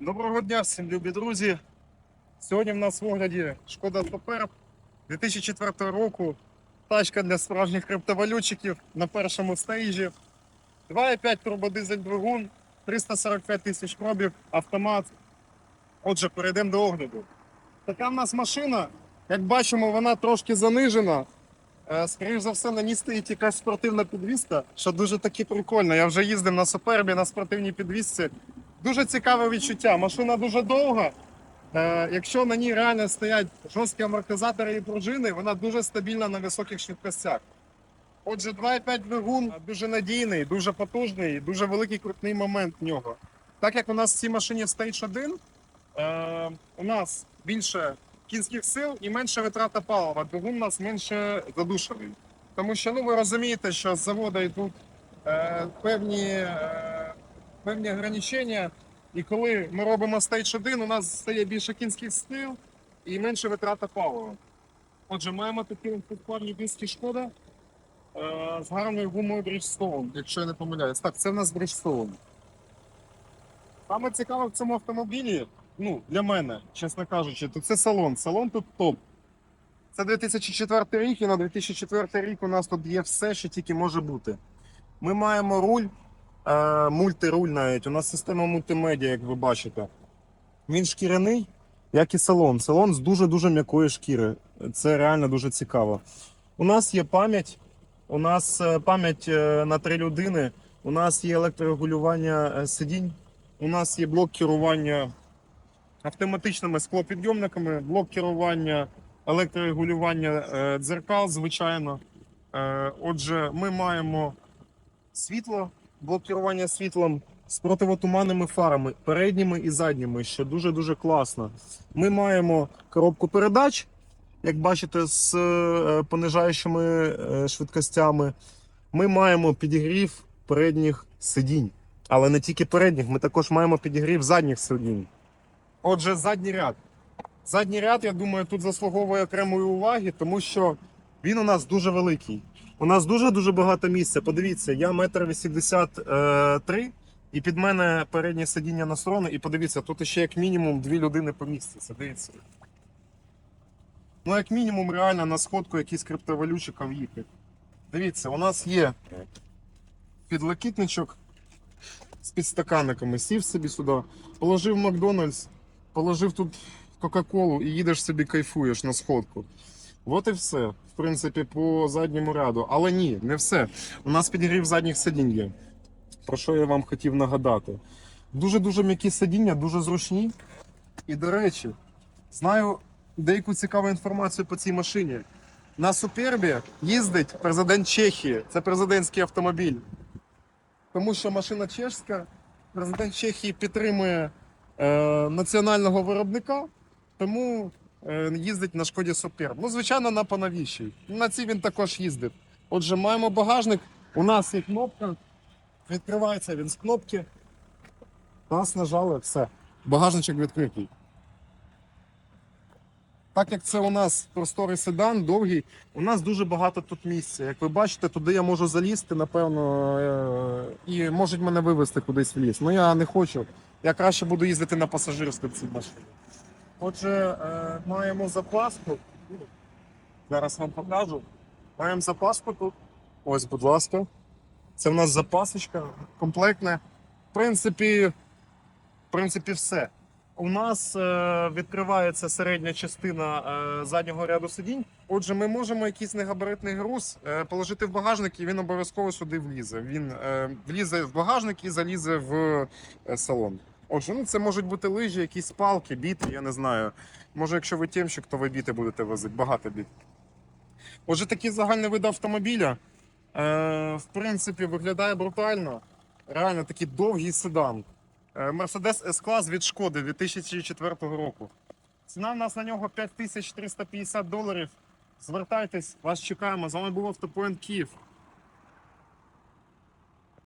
Доброго дня всім, любі друзі. Сьогодні в нас в огляді Шкода Суперб 2004 року. Тачка для справжніх криптовалютчиків на першому стейджі. 2,5 турбодизель двигун, 345 тисяч пробів, автомат. Отже, перейдемо до огляду. Така в нас машина. Як бачимо, вона трошки занижена. Е, Скоріше за все, на ній стоїть якась спортивна підвізка, що дуже таки прикольно. Я вже їздив на супербі на спортивній підвізці. Дуже цікаве відчуття. Машина дуже довга. Е, якщо на ній реально стоять жорсткі амортизатори і пружини, вона дуже стабільна на високих швидкостях. Отже, 2,5 двигун дуже надійний, дуже потужний, дуже великий крутний момент в нього. Так як у нас в цій машині Stage 1, е, у нас більше кінських сил і менше витрата палива. Двигун у нас менше задушений. Тому що ну, ви розумієте, що з заводу йдуть е, певні, е, певні ограничення. І коли ми робимо стейдж 1, у нас стає більше кінських сил і менше витрата палива. Отже, маємо такі платформі диски шкода е, з гарною гумою Bridgestone, якщо я не помиляюсь. Так, це в нас Bridgestone. Саме цікаве в цьому автомобілі, ну, для мене, чесно кажучи, то це салон. Салон тут топ. Це 2004 рік, і на 2004 рік у нас тут є все, що тільки може бути. Ми маємо руль, мультируль навіть. У нас система мультимедіа, як ви бачите. Він шкіряний, як і салон. Салон з дуже-дуже м'якої шкіри. Це реально дуже цікаво. У нас є пам'ять. У нас е, пам'ять е, на три людини. У нас є електрорегулювання е, сидінь. У нас є блок керування автоматичними склопідйомниками, блок керування електрорегулювання дзеркал, звичайно. Отже, ми маємо світло, блок світлом з противотуманними фарами, передніми і задніми, що дуже-дуже класно. Ми маємо коробку передач, як бачите, з е, понижаючими е, швидкостями. Ми маємо підігрів передніх сидінь. Але не тільки передніх, ми також маємо підігрів задніх сидінь. Отже, задній ряд. Задній ряд, я думаю, тут заслуговує окремої уваги, тому що він у нас дуже великий. У нас дуже-дуже багато місця. Подивіться, я метр вісімдесят е, три, і під мене переднє сидіння на сторону. І подивіться, тут ще як мінімум дві людини помістяться. Дивіться. Ну, як мінімум, реально на сходку якийсь криптовалютчика в'їхати. Дивіться, у нас є підлокітничок з підстаканниками. Сів собі сюди, положив Макдональдс, положив тут Кока-Колу і їдеш собі кайфуєш на сходку. От і все, в принципі, по задньому ряду. Але ні, не все. У нас підігрів задніх сидінь є. Про що я вам хотів нагадати. Дуже-дуже м'які сидіння, дуже зручні. І, до речі, знаю деяку цікаву інформацію по цій машині. На Супербі їздить президент Чехії. Це президентський автомобіль. Тому що машина чешська, президент Чехії підтримує е, національного виробника, тому їздить на шкоді Суперб. Ну, звичайно, на поновішій. На цій він також їздить. Отже, маємо багажник. У нас є кнопка. Відкривається він з кнопки. Нас нажали, все. Багажничок відкритий. Так як це у нас просторий седан, довгий, у нас дуже багато тут місця. Як ви бачите, туди я можу залізти, напевно, е, і можуть мене вивезти кудись в ліс. Ну я не хочу. Я краще буду їздити на пасажирську цій машині. Отже, е, маємо запаску. Зараз вам покажу. Маємо запаску тут. Ось, будь ласка. Це в нас запасочка комплектна. В принципі, в принципі, все. У нас е, відкривається середня частина е, заднього ряду сидінь. Отже, ми можемо якийсь негабаритний груз положити в багажник, і він обов'язково сюди влізе. Він влізе в багажник і залізе в салон. Отже, ну це можуть бути лижі, якісь палки, біти, я не знаю. Може, якщо ви тємщик, то ви біти будете возити, багато біт. Отже, такий загальний вид автомобіля. Е, в принципі, виглядає брутально. Реально такий довгий седан. Е, Mercedes S-Class від Шкоди 2004 року. Ціна в нас на нього 5350 доларів. Звертайтесь, вас чекаємо. З вами був Автопоінт Київ.